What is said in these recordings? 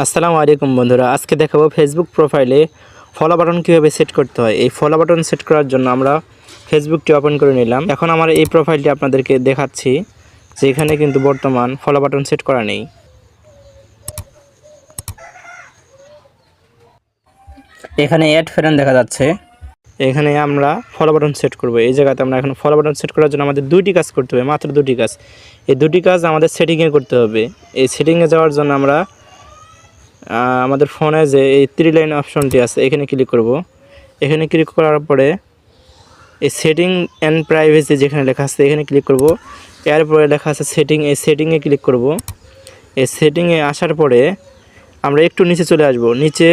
আসসালামু আলাইকুম বন্ধুরা, আজকে দেখাবো ফেসবুক প্রোফাইলে ফলো বাটন কীভাবে সেট করতে হয়। এই ফলো বাটন সেট করার জন্য আমরা ফেসবুকটি ওপেন করে নিলাম। এখন আমার এই প্রোফাইলটি আপনাদেরকে দেখাচ্ছি, যে এখানে কিন্তু বর্তমান ফলো বাটন সেট করা নেই। এখানে অ্যাড ফ্রেন্ড দেখা যাচ্ছে। এখানে আমরা ফলো বাটন সেট করব। এই জায়গাতে আমরা এখন ফলো বাটন সেট করার জন্য আমাদের দুইটি কাজ করতে হবে, মাত্র দুটি কাজ। এই দুটি কাজ আমাদের সেটিংয়ে করতে হবে। এই সেটিংয়ে যাওয়ার জন্য আমরা আমাদের ফোনে যে এই থ্রি লাইন অপশনটি আছে, এখানে ক্লিক করব। এখানে ক্লিক করার পরে এই সেটিং অ্যান্ড প্রাইভেসি যেখানে লেখা আছে, এখানে ক্লিক করব। এরপরে লেখা আছে সেটিং এই সেটিংয়ে ক্লিক করব। এই সেটিংয়ে আসার পরে আমরা একটু নিচে চলে আসব। নিচে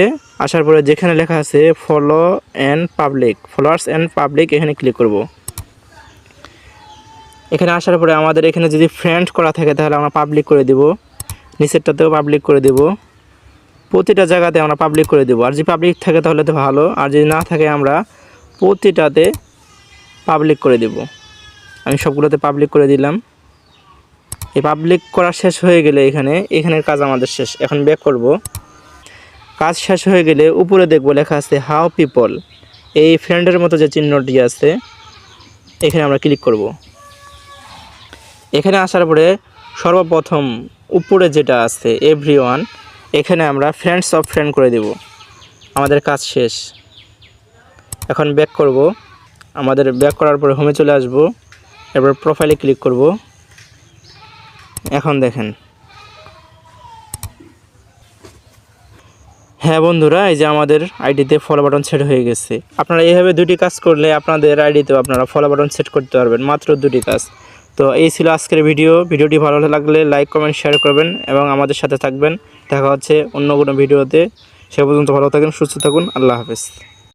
আসার পরে যেখানে লেখা আছে follow and public followers and public এখানে ক্লিক করব। এখানে আসার পরে আমাদের এখানে যদি ফ্রেন্ড করা থাকে, তাহলে আমরা পাবলিক করে দেব। নিচেরটাতেও পাবলিক করে দেব। প্রতিটা জায়গাতে আমরা পাবলিক করে দেবো। আর যদি পাবলিক থাকে তাহলে তো ভালো। আর যদি না থাকে আমরা প্রতিটাতে পাবলিক করে দেব। আমি সবগুলোতে পাবলিক করে দিলাম। এই পাবলিক করা শেষ হয়ে গেলে এখানে, এখানের কাজ আমাদের শেষ। এখন ব্যাক করব। কাজ শেষ হয়ে গেলে উপরে দেখব লেখা আছে হাউ পিপল এই ফ্রেন্ডের মতো যে চিহ্নটি আছে, এখানে আমরা ক্লিক করব। এখানে আসার পরে সর্বপ্রথম উপরে যেটা আছে এভরি এখানে আমরা ফ্রেন্ডস অফ ফ্রেন্ড করে দেব। আমাদের কাজ শেষ। এখন ব্যাক করব। আমাদের ব্যাক করার পরে হোমে চলে আসব। এরপর প্রোফাইলে ক্লিক করব। এখন দেখেন। হ্যাঁ বন্ধুরা, এই যে আমাদের আইডিতে ফলো বাটন সেট হয়ে গেছে। আপনারা এইভাবে দুটি কাজ করলে আপনাদের আইডিতেও আপনারা ফলো বাটন সেট করতে পারবেন। মাত্র দুটি কাজ। তো এই ছিল আজকের ভিডিও। ভিডিওটি ভালো লাগলে লাইক, কমেন্ট শেয়ার করবেন এবং আমাদের সাথে থাকবেন। দেখা হচ্ছে অন্য কোনো ভিডিওতে। সে পর্যন্ত ভালো থাকুন, সুস্থ থাকুন। আল্লাহ হাফেজ।